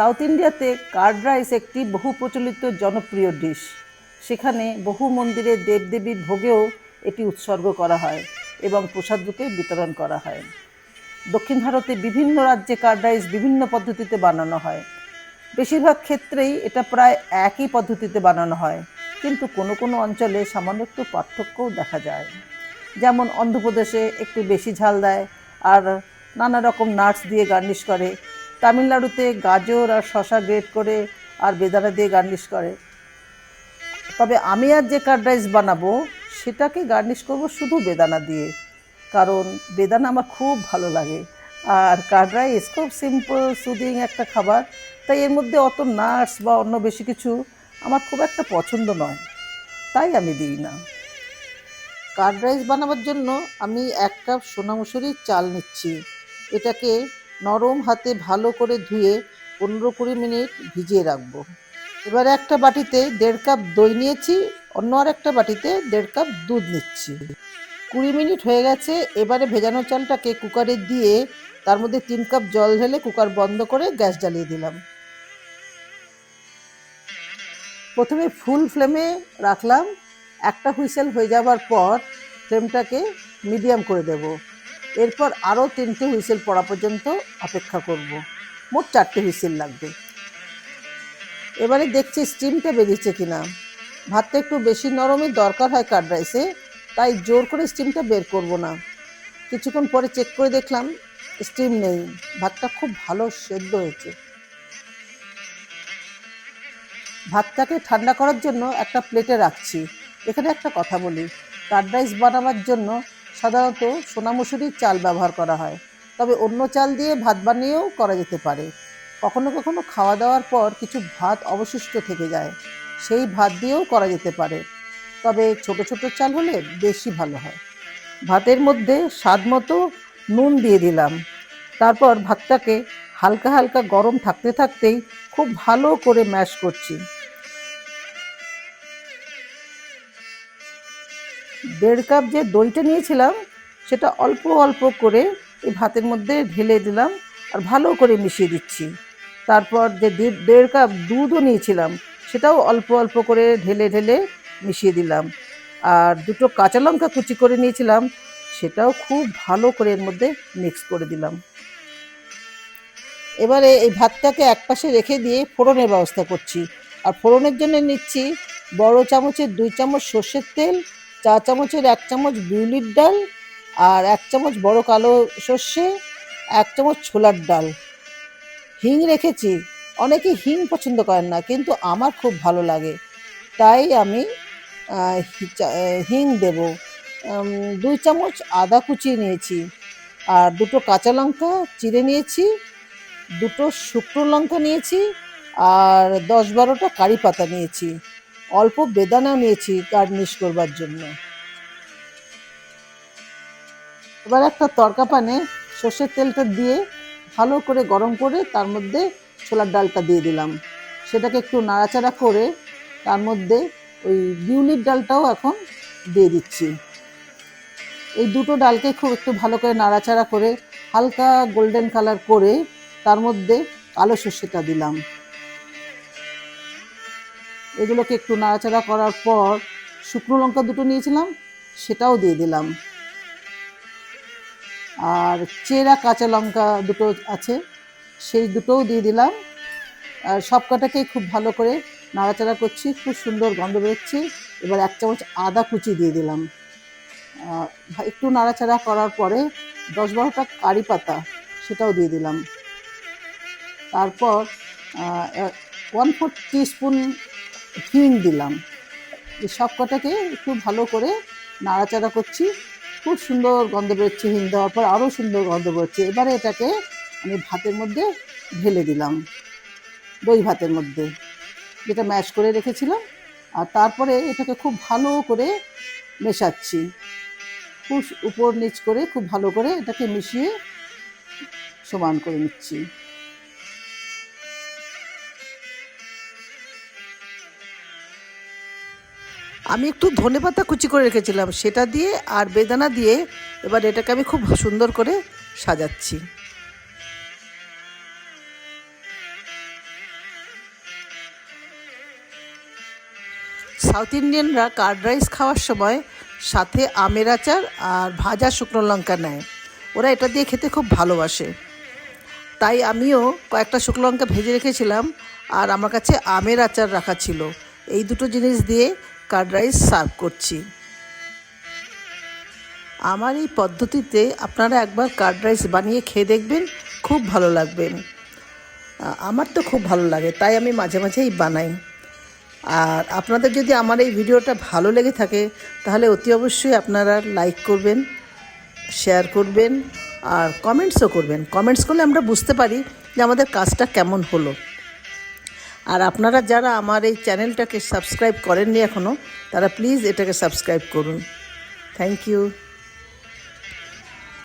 South ইন্ডিয়াতে card rice একটি বহু প্রচলিত জনপ্রিয় ডিশ। সেখানে বহু মন্দিরে দেবদেবীর ভোগেও এটি উৎসর্গ করা হয় এবং প্রসাদ রূপে বিতরণ করা হয়। দক্ষিণ ভারতে বিভিন্ন রাজ্যে কার্ড রাইস বিভিন্ন পদ্ধতিতে বানানো হয়। বেশিরভাগ ক্ষেত্রেই এটা প্রায় একই পদ্ধতিতে বানানো হয়, কিন্তু কোনো কোনো অঞ্চলে সামান্য একটু পার্থক্যও দেখা যায়। যেমন অন্ধ্রপ্রদেশে একটু বেশি ঝাল দেয় আর নানা রকম নাটস দিয়ে গার্নিশ করে তামিলনাড়ুতে গাজর আর শশা গ্রেট করে আর বেদানা দিয়ে গার্নিশ করে। তবে আমি আর যে কার্ড রাইস বানাবো, সেটাকে গার্নিশ করব শুধু বেদানা দিয়ে। কারণ বেদানা আমার খুব ভালো লাগে। আর কার্ড রাইস খুব সিম্পল সুদিং একটা খাবার। তাই এর মধ্যে অত নাটস বা অন্য বেশি কিছু আমার খুব একটা পছন্দ নয়। তাই আমি দিই না। কার্ড রাইস বানাবার জন্য আমি এক কাপ সোনা মুসুরির চাল নিচ্ছি। এটাকে নরম হাতে ভালো করে ধুয়ে পনেরো কুড়ি মিনিট ভিজিয়ে রাখব। এবারে একটা বাটিতে দেড় কাপ দই নিয়েছি, অন্য আর একটা বাটিতে দেড় কাপ দুধ নিচ্ছি। কুড়ি মিনিট হয়ে গেছে, এবারে ভেজানো চালটাকে কুকারে দিয়ে তার মধ্যে তিন কাপ জল ঢেলে কুকার বন্ধ করে গ্যাস জ্বালিয়ে দিলাম। প্রথমে ফুল ফ্লেমে রাখলাম, একটা হুইসেল হয়ে যাবার পর ফ্লেমটাকে মিডিয়াম করে দেব। এরপর আরও তিনটে হুইসেল পড়া পর্যন্ত অপেক্ষা করব। মোট চারটে হুইসেল লাগবে। এবারে দেখছি স্টিমটা বেরিয়েছে কিনা। ভাতটা একটু বেশি নরমই দরকার হয় কার্ড রাইসে, তাই জোর করে স্টিমটা বের করব না। কিছুক্ষণ পরে চেক করে দেখলাম স্টিম নেই। ভাতটা খুব ভালো সেদ্ধ হয়েছে। ভাতটাকে ঠান্ডা করার জন্য একটা প্লেটে রাখছি। এখানে একটা কথা বলি কার্ড রাইস বানাবার জন্য সাধারণত সোনা মুসুরির চাল ব্যবহার করা হয়। তবে অন্য চাল দিয়ে ভাত বানিয়েও করা যেতে পারে। কখনো কখনো খাওয়া দাওয়ার পর কিছু ভাত অবশিষ্ট থেকে যায়। সেই ভাত দিয়েও করা যেতে পারে। তবে ছোট ছোট চাল হলে বেশি ভালো হয়। ভাতের মধ্যে স্বাদ মতো নুন দিয়ে দিলাম। তারপর ভাতটাকে হালকা হালকা গরম থাকতে থাকতেই খুব ভালো করে ম্যাশ করছি। দেড় কাপ যে দইটা নিয়েছিলাম, সেটা অল্প অল্প করে এই ভাতের মধ্যে ঢেলে দিলাম আর ভালো করে মিশিয়ে দিচ্ছি। তারপর যে দেড় কাপ দুধও নিয়েছিলাম, সেটাও অল্প অল্প করে ঢেলে ঢেলে মিশিয়ে দিলাম। আর দুটো কাঁচা লঙ্কা কুচি করে নিয়েছিলাম, সেটাও খুব ভালো করে এর মধ্যে মিক্স করে দিলাম। এবারে এই ভাতটাকে একপাশে রেখে দিয়ে ফোড়নের ব্যবস্থা করছি। আর ফোড়নের জন্য নিচ্ছি বড় চামচের দুই চামচ সর্ষের তেল চা চামচের এক চামচ বিউলির ডাল আর এক চামচ বড় কালো সর্ষে, এক চামচ ছোলার ডাল। হিং রেখেছি। অনেকে হিং পছন্দ করেন না, কিন্তু আমার খুব ভালো লাগে। তাই আমি হিং দেব। দুই চামচ আদা কুচিয়ে নিয়েছি আর দুটো কাঁচা লঙ্কা চিড়ে নিয়েছি, দুটো শুকনো লঙ্কা নিয়েছি আর দশ বারোটা কারি পাতা নিয়েছি। অল্প বেদানা নিয়েছি গার্নিশ করবার জন্য। এবার একটা তরকা পানে সর্ষের তেলটা দিয়ে ভালো করে গরম করে তার মধ্যে ছোলার ডালটা দিয়ে দিলাম। সেটাকে একটু নাড়াচাড়া করে তার মধ্যে ওই বিউলির ডালটাও এখন দিয়ে দিচ্ছি। এই দুটো ডালকে খুব একটু ভালো করে নাড়াচাড়া করে হালকা গোল্ডেন কালার করে তার মধ্যে কালো সর্ষেটা দিলাম। এগুলোকে একটু নাড়াচাড়া করার পর শুকনো লঙ্কা দুটো নিয়েছিলাম, সেটাও দিয়ে দিলাম। আর চেরা কাঁচা লঙ্কা দুটো আছে, সেই দুটোও দিয়ে দিলাম। আর সব কটাকেই খুব ভালো করে নাড়াচাড়া করছি, খুব সুন্দর গন্ধ বেরোচ্ছে। এবার এক চামচ আদা কুচি দিয়ে দিলাম। একটু নাড়াচাড়া করার পরে দশ বারোটা কারি পাতা সেটাও দিয়ে দিলাম। তারপর ওয়ান ফোর স্পুন হিং দিলাম। এই সব কটাকে একটু ভালো করে নাড়াচাড়া করছি। খুব সুন্দর গন্ধ বেরোচ্ছে হিং দেওয়ার পর আরও সুন্দর গন্ধ বেরোচ্ছে। এবারে এটাকে আমি ভাতের মধ্যে ঢেলে দিলাম। দই ভাতের মধ্যে, যেটা ম্যাশ করে রেখেছিলাম। আর তারপরে এটাকে খুব ভালো করে মেশাচ্ছি। খুব উপর নিচ করে খুব ভালো করে এটাকে মিশিয়ে সমান করে নিচ্ছি। আমি একটু ধনে পাতা কুচি করে রেখেছিলাম, সেটা দিয়ে আর বেদানা দিয়ে এবার এটাকে আমি খুব সুন্দর করে সাজাচ্ছি। সাউথ ইন্ডিয়ানরা কার্ড রাইস খাওয়ার সময় সাথে আমের আচার আর ভাজা শুকনো লঙ্কা নেয়। ওরা এটা দিয়ে খেতে খুব ভালোবাসে। তাই আমিও কয়েকটা শুকনো লঙ্কা ভেজে রেখেছিলাম আর আমার কাছে আমের আচার রাখা ছিল। এই দুটো জিনিস দিয়ে কার্ড রাইস সার্ভ করছি। আমার এই পদ্ধতিতে আপনারা একবার কার্ড রাইস বানিয়ে খেয়ে দেখবেন, খুব ভালো লাগবে। আমার তো খুব ভালো লাগে, তাই আমি মাঝে মাঝেই বানাই। আর আপনাদের যদি আমার এই ভিডিওটা ভালো লেগে থাকে, তাহলে অতি অবশ্যই আপনারা লাইক করবেন, শেয়ার করবেন, আর কমেন্টসও করবেন। কমেন্টস করলে আমরা বুঝতে পারি যে আমাদের কাজটা কেমন হলো। আর আপনারা যারা আমার এই চ্যানেলটাকে সাবস্ক্রাইব করেননি এখনও তারা প্লিজ এটাকে সাবস্ক্রাইব করুন। Thank you.